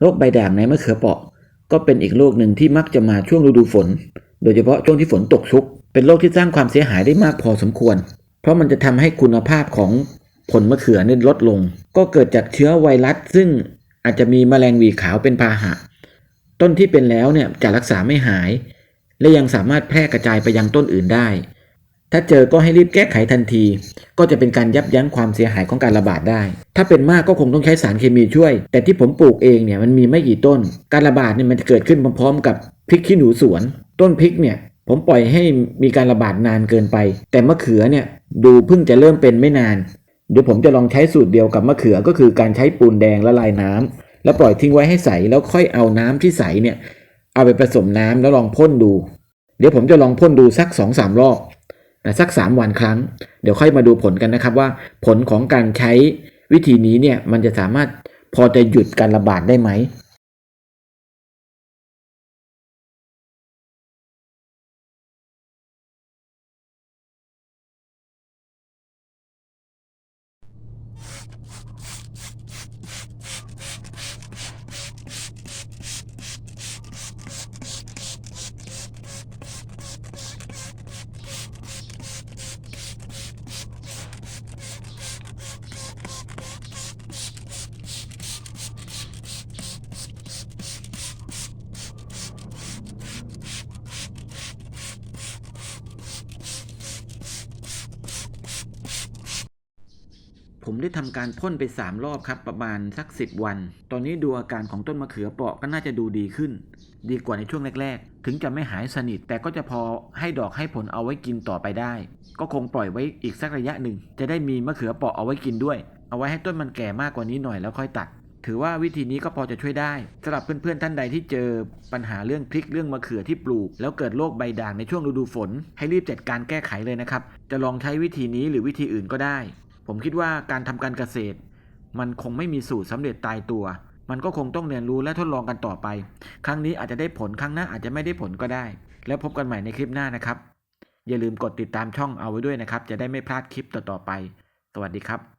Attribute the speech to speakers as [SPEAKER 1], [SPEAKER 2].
[SPEAKER 1] โรคใบด่างในมะเขือเปราะ ก็เป็นอีกโรคหนึ่งที่มักจะมาช่วงฤดูฝน โดยเฉพาะช่วงที่ฝนตกชุก เป็นโรคที่สร้างความเสียหายได้มากพอสมควร เพราะมันจะทำให้คุณภาพของผลมะเขือเนี่ยลดลง ก็เกิดจากเชื้อไวรัส ซึ่งอาจจะมีแมลงวีขาวเป็นพาหะ ต้นที่เป็นแล้วเนี่ยจะรักษาไม่หาย และยังสามารถแพร่กระจายไปยังต้นอื่นได้ ถ้าเจอก็ให้รีบแก้ไขทันที ก็จะเป็นการยับยั้งความเสียหายของการระบาดได้ ถ้าเป็นมากก็คงต้องใช้สารเคมีช่วย แต่ที่ผมปลูกเองเนี่ยมันมีไม่กี่ต้น การระบาดเนี่ยมันจะเกิดขึ้นพร้อมๆ กับพริกขี้หนูสวน ต้นพริกเนี่ยผมปล่อยให้มีการระบาดนานเกินไป แต่มะเขือเนี่ยดูเพิ่งจะเริ่มเป็นไม่นาน เดี๋ยวผมจะลองใช้สูตรเดียวกับมะเขือก็คือการใช้ปูนแดงละลายน้ำแล้วปล่อยทิ้งไว้ให้ใสแล้วค่อยเอาน้ำที่ใสเนี่ยเอาไปผสมน้ำแล้วลองพ่นดู เดี๋ยวผมจะลองพ่นดูสัก2อสามรอบ สัก 3 วันครั้ง เดี๋ยวค่อยมาดูผลกันนะครับว่าผลของการใช้วิธีนี้เนี่ยมันจะสามารถพอจะหยุดการระบาดได้ไหม ผมได้ทำการพ่นไป 3 รอบครับประมาณสัก 10 วัน ตอนนี้ดูอาการของต้นมะเขือเปราะก็น่าจะดูดีขึ้น ดีกว่าในช่วงแรก ๆ ถึงจะไม่หายสนิท แต่ก็จะพอให้ดอกให้ผลเอาไว้กินต่อไปได้ ก็คงปล่อยไว้อีกสักระยะหนึ่ง จะได้มีมะเขือเปราะเอาไว้กินด้วย เอาไว้ให้ต้นมันแก่มากกว่านี้หน่อยแล้วค่อยตัดถือว่าวิธีนี้ก็พอจะช่วยได้สำหรับเพื่อนๆท่านใดที่เจอปัญหาเรื่องพริกเรื่องมะเขือที่ปลูก แล้วเกิดโรคใบด่างในช่วงฤดูฝน ให้รีบจัดการแก้ไขเลยนะครับ จะลองใช้วิธีนี้หรือวิธีอื่นก็ได้ ผมคิดว่าการทำการเกษตร มันคงไม่มีสูตรสำเร็จตายตัว มันก็คงต้องเรียนรู้และทดลองกันต่อไป ครั้งนี้อาจจะได้ผลครั้งหน้าอาจจะไม่ได้ผลก็ได้ แล้วพบกันใหม่ในคลิปหน้านะครับ อย่าลืมกดติดตามช่องเอาไว้ด้วยนะครับ จะได้ไม่พลาดคลิปต่อๆไป สวัสดีครับ